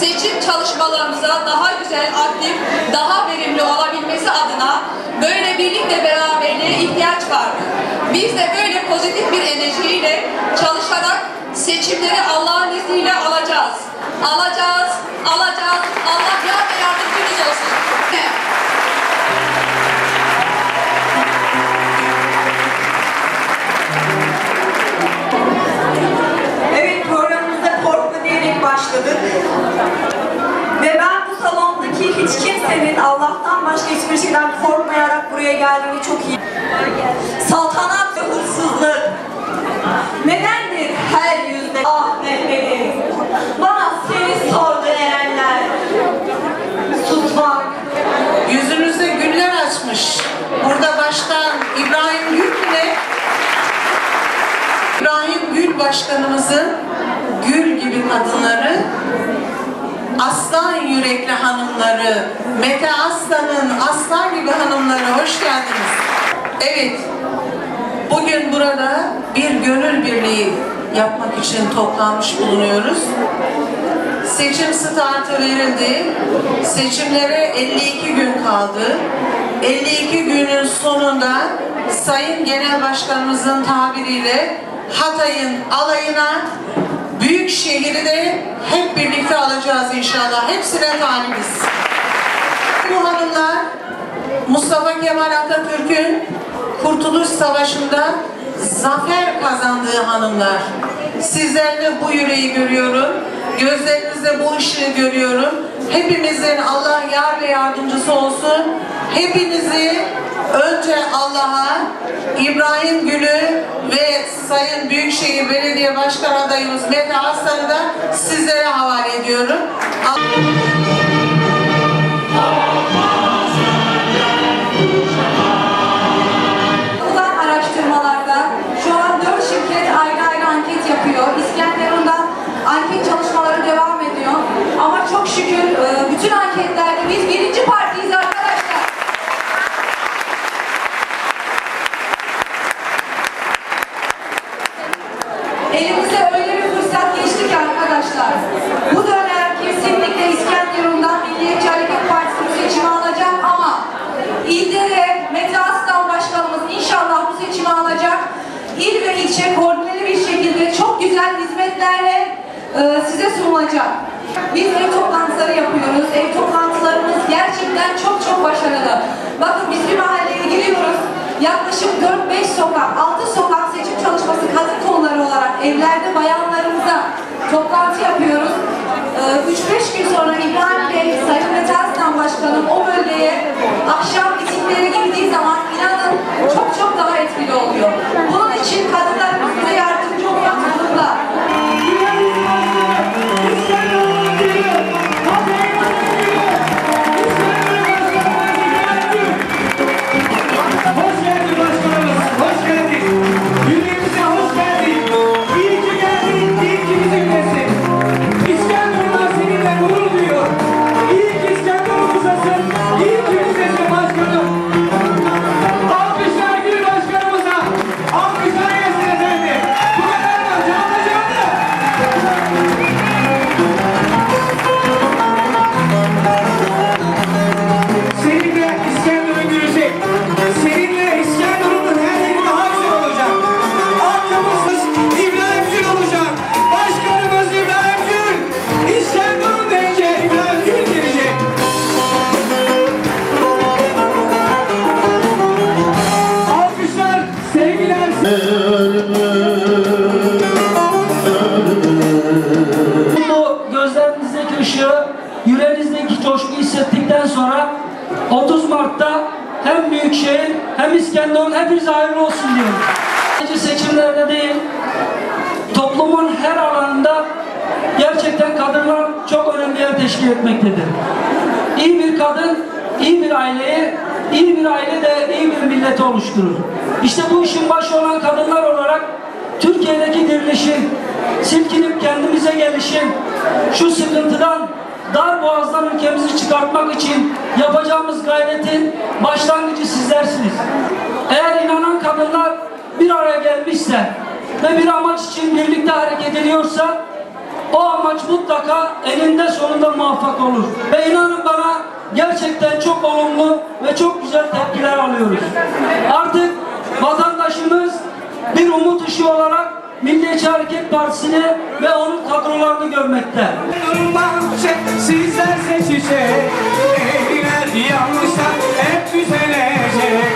seçim çalışmalarımıza daha güzel, aktif, daha verimli olabilmesi adına böyle birlik ve beraberliğe ihtiyaç vardı. Biz de böyle pozitif bir enerjiyle çalışarak seçimleri Allah'ın izniyle alacağız. Alacağız, alacağız. Allah kimsenin Allah'tan başka hiçbir şeyden korkmayarak buraya geldiğini çok iyi. Saltanat ve hırsızlık. Nedendir her yüzde ah Mehmet'im? Bana seni sordu erenler. Tutmak. Yüzünüzde güller açmış. Burada başkan İbrahim Gül ile İbrahim Gül başkanımızın gül gibi kadınları, aslan yürekli hanımları, Mete Aslan'ın aslan gibi hanımları hoş geldiniz. Evet, bugün burada bir gönül birliği yapmak için toplanmış bulunuyoruz. Seçim startı verildi. Seçimlere 52 gün kaldı. 52 günün sonunda Sayın Genel Başkanımızın tabiriyle Hatay'ın alayına büyük şehri de hep birlikte alacağız inşallah. Hepsine talibiz. Bu hanımlar Mustafa Kemal Atatürk'ün Kurtuluş Savaşı'nda zafer kazandığı hanımlar. Sizlerde bu yüreği görüyorum. Gözlerinizde bu ışığı görüyorum. Hepimizin Allah yar ve yardımcısı olsun. Hepinizi önce Allah'a, İbrahim Gül'ü ve Sayın Büyükşehir Belediye Başkan adayımız Mete Aslan'ı da sizlere havale ediyorum. Yapılan arkadaşlar. Bu dönem kesinlikle İskenderun'dan Milliyetçi Hareket Partisi bu seçimi alacak ama ilde de Mete Aslan Başkanımız inşallah bu seçimi alacak. İl ve ilçe koordineli bir şekilde çok güzel hizmetlerle e, size sunulacak. Biz ev toplantıları yapıyoruz. Ev toplantılarımız gerçekten çok çok başarılı. Bakın biz bir mahalleye giriyoruz. Yaklaşık 4-5 sokak, 6 sokak seçim çalışması kadın konuları olarak evlerde. Ee, 3-5 gün sonra İbrahim Bey, Sayın Mete Aslan Başkanım o bölgeye akşam mitingleri girdiği zaman inanın çok çok daha etkili oluyor. Bunun için Büyükşehir hem İskenderun hepinize hayırlı olsun diyorum. Sadece seçimlerde değil, toplumun her alanında gerçekten kadınlar çok önemli yer teşkil etmektedir. İyi bir kadın, iyi bir aileyi, iyi bir aile de iyi bir milleti oluşturur. İşte bu işin başı olan kadınlar olarak Türkiye'deki dirilişin, silkinip kendimize gelişin, şu sıkıntıdan, dar boğazdan ülkemizi çıkartmak için yapacağımız gayretin başlangıcı sizlersiniz. Eğer inanan kadınlar bir araya gelmişse ve bir amaç için birlikte hareket ediyorsa o amaç mutlaka eninde sonunda muvaffak olur. Ve inanın bana gerçekten çok olumlu ve çok güzel tepkiler alıyoruz. Artık vatandaşımız bir umut ışığı olarak Milliyetçi Hareket Partisi'ni ve onun kadrolarını görmekte. Sizler seçecek, yanlışlar hep düzelecek.